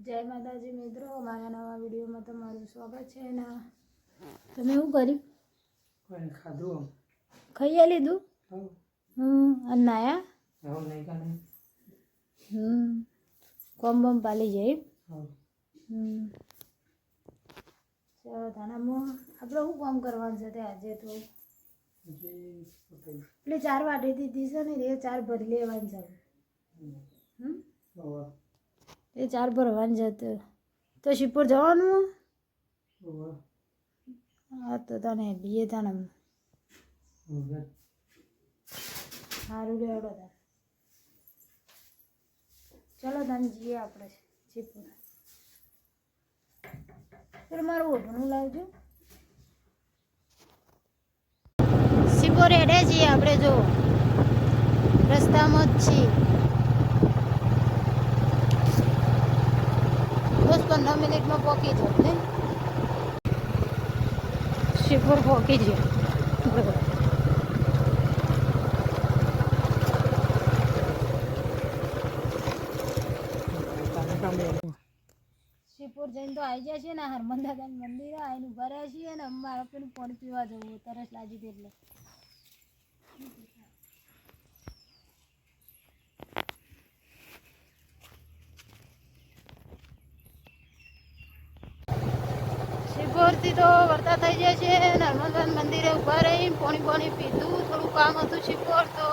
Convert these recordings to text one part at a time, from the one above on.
જય માતાજી મિત્રો મારા નવા વિડીયોમાં તમારું સ્વાગત છે ને તમે શું કર્યું? ખાધું ખાઈ લીધું? હમ. અને નાયા? હમ કોમ બમ પાલી જઈ હમ. ચાલો થાનામાં આપણે શું કામ કરવાનું છે તે આજે તો? એટલે ચાર વાટી દીધી છે ને એ ચાર ભરી લેવાની છે. હમ. એ ચાર ભરવાની જતો તો શિપુર જવાનું? હા, તો તને બીએ તને સારું લેવડો તાર. ચલો તને જઈએ આપણે શિપુર. પેલું મારું ઓઢણું લાવજો. શિપોર હેડે છીએ આપણે જો. રસ્તામાં જ છીએ દસ પંદર મિનિટમાં પહોંચી જાવ ને શિપોર પહોંચી જાય બરાબર. શિવપુર જઈને તો આવી જાય છે ને હરમન દાદાનું મંદિર આવીને ઊભા રહ્યા છીએ ને અમારે પાણી પીવા જવું તરસ લાગી હતી એટલે. શિવપુરથી તો વર્તા થઈ જાય છે ને હરમંદાન મંદિરે ઊભા રહી પોણી પોણી પીધું, થોડું કામ હતું શિવપુર તો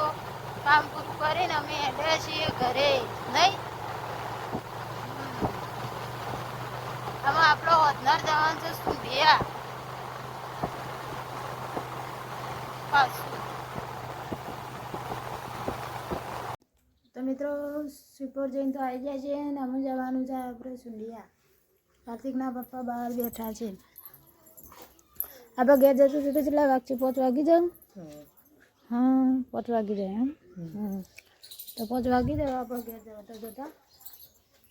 કામ પૂરું કરીને અમે હેડ્યા છીએ ઘરે. નહીં? આમાં આપણો હોદનાર જવાનું છે સુંધિયા પાછું. તો મિત્રો સુપર જઈને તો આવી જાય છે અને અમે જવાનું છે આપણે સુંધિયા કાર્તિકના પપ્પા બહાર બેઠા છે. આપણે ઘેર જતું જતું કેટલા વાગશે? પાંચ વાગી જાવ હા પાંચ વાગી જાય એમ. હમ. તો પાંચ વાગી જાય આપણે ઘેર જતા જતા.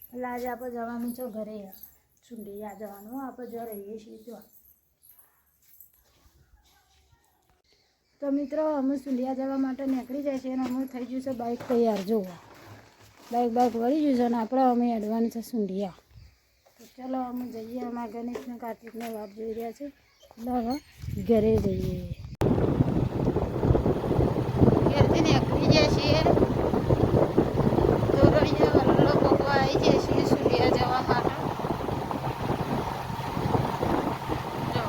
એટલે આજે આપણે જવાનું છે ઘરે. સુંડિયા જવાનું. આપણે જો રહીએ છીએ જો તો મિત્રો અમે સુંડિયા જવા માટે નીકળી જાય છે અને અમે થઈ ગયું છે બાઇક તૈયાર. જોવા. બાઇક બાઇક વળી ગયું છે અને આપણે અમે અડવાનું છે સુંડિયા. તો ચલો અમે જઈએ. અમારા ગણેશને કાર્તિકને વાત જોઈ રહ્યા છે. હવે ઘરે જઈએ. ઘેરથી નીકળી જાય છીએ ધોરણીયા વલ્લો પકવા આવી જાય છીએ સુંડિયા જવા માટે જો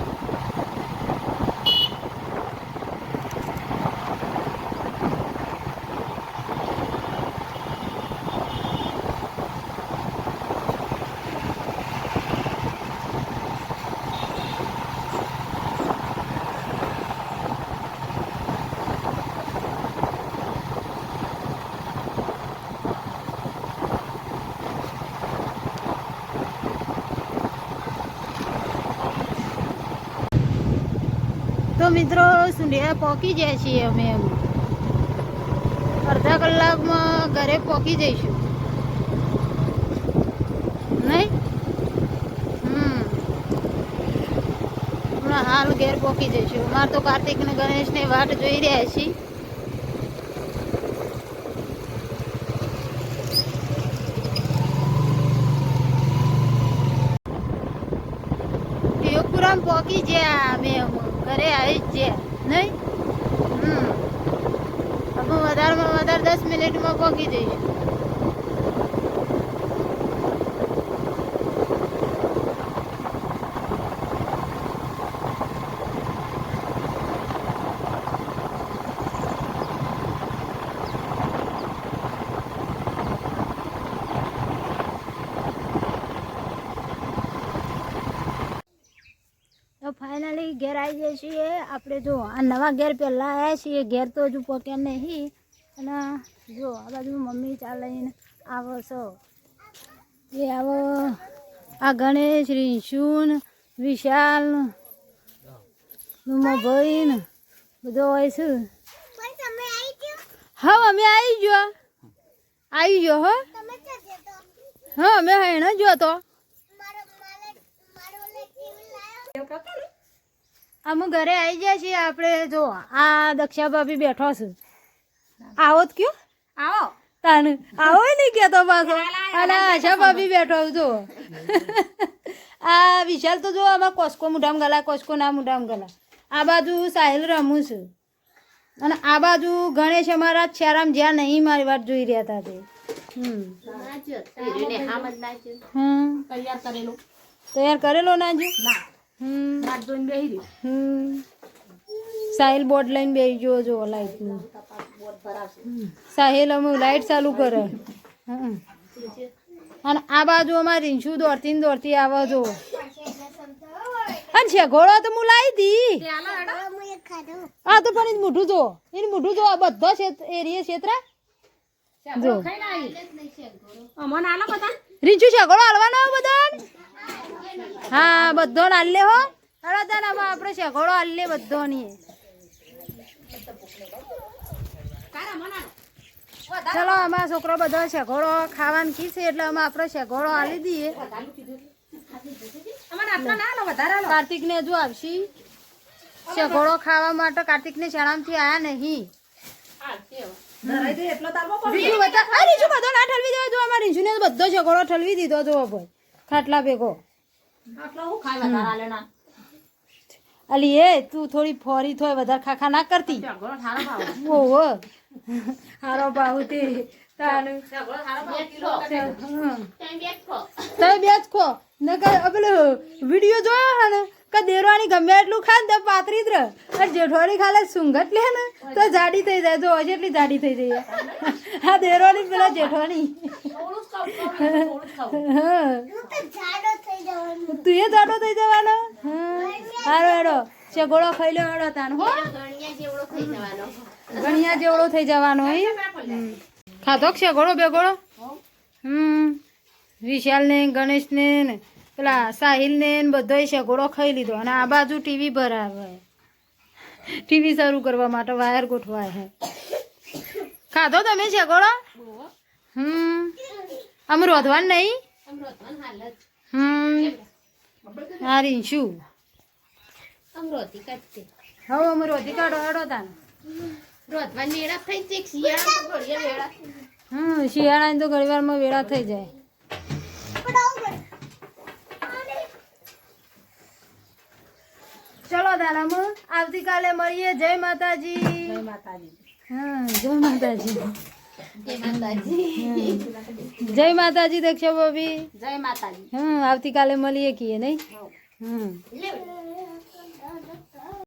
તો મિત્રો, સુંડિયા પહોંચી જાય છીએ અમે એમ. અડધા કલાકમાં ઘરે પહોંચી જઈશું. હાલ ઘેર પહોંચી જઈશું. અમારે તો કાર્તિક ને ગણેશને વાટ જોઈ રહ્યા છીએ. યોગપુરામ પહોંચી ગયા. ઘરે આવી જ નહીં હમ અમે વધારેમાં વધારે દસ મિનિટમાં પહોંચી જઈશું તો ફાઇનલી ઘેર આવી જઈએ છીએ. આપણે જો આ નવા ઘેર પહેલાં આવ્યા છીએ. ઘેર તો હજુ પહોંચ્યા નહીં. અને જો આ બાજુ મમ્મી ચાલીને આવો છો એ આવો. આ ગણેશ રીશુન વિશાલ નુમો ભાઈ ને બધો હોય છે. હા અમે આવી ગયો. આવી ગયો હો. હા અમે હેણ જો તો. અમે ઘરે આવી ગયા છીએ આપણે જો આ દક્ષા ભાભી બેઠો છું. આવો જ કયો? આવો. તાન આવો નહીં કેતો પાછો. અને આશા ભાભી બેઠો જો. આ વિશાલ તો જો આમાં કોસ્કો મુઢામ ગલા કોસ્કો ના મુઢામ ગલા. આ બાજુ સાહિલ રમું છું. અને આ બાજુ ગણેશ અમારા છેરામ જ્યાં નહીં મારી વાત જોઈ રહ્યા હતા તે. તૈયાર કરેલો. તૈયાર કરેલો નાજુ ના. સાહિલ બોર્ડ લઈને બે જો જો લાઈટનું સાહેલ અમે લાઈટ ચાલુ કરે. અને આ બાજુ અમારે રીંછુ દોડતી ને દોડતી આવે જો. અને છે ઘોડો તો હું લાવી દી. આ તો પણ મોઢું જો. એનું મોઢું જો આ બધો એરિયા ક્ષેત્ર. જો. ખાઈ ના આલો બધા. રીંછું છે ઘોડો હાલવાનો બધા? હા બધો નાલે હો. અરે તને આમાં આપણે છે ઘોડો હાલે બધો ની ચલો અમારા છોકરો બધો શેઘોડો ખાવાનું કી છે એટલે અમે આપણે શેઘોડો આલી દઈએ. અમને આટલા ના આલો કાર્તિક ને હજુ આવશી. શેઘોડો ખાવા માટે કાર્તિક ને શાળામાંથી આયા નહીં. બધા ના ઠલવી દીધો જો ભાઈ. ખાટલા ભેગો. આટલો હું ખાઈ વધારે આલે ના અલી એ તું થોડી ફોરી થોય વધારે ખાખા ના કરતી. ઝઘડો થારો ભાવ ઓહો હારો ભાવ તે તાનું ઝઘડો થારો ભાવ કિલો હમ. તમે બે જ ખો નકર પેલો વીડિયો જોયો હા ને? કે દેરવાની ગમે એટલું ખા ને તો પાતરી જ રહે. અને જેઠવાડી ખાલે સુંગત લે ને તો જાડી થઈ જાય. જો હજી એટલી જાડી થઈ જાય હા દેરવાની પેલા જેઠવાની. તું એ જાડો થઈ જવાનો? હારો હેડો ચગોળો ખાઈ લો હેડો તાન. હો. ગણિયા જેવડો થઈ જવાનો હે. ખાધો કે શેગોળો બેગોળો? હમ. વિશાલ ને ગણેશ ને પેલા સાહિલ ને ને બધોય શેગોળો ખાઈ લીધો અને આ બાજુ ટીવી ભરાવે. ટીવી શરૂ કરવા માટે વાયર ગોઠવાય હે ખાધો તમે શેગોળો હમ. આમ રોધવાન નહીં? હમ. આ શું હવે અમે રોધી કાઢો હેડો તાન હમ શિયાળાની તો ઘણી વારમાં વેળા થઈ જાય ચલો દાનામ આવતીકાલે મળીએ. જય માતાજી. જય માતાજી. હા જય માતાજી. જય માતાજી. દક્ષા ભાભી. જય માતાજી. હમ આવતીકાલે મળીએ કીએ નહીં? હમ.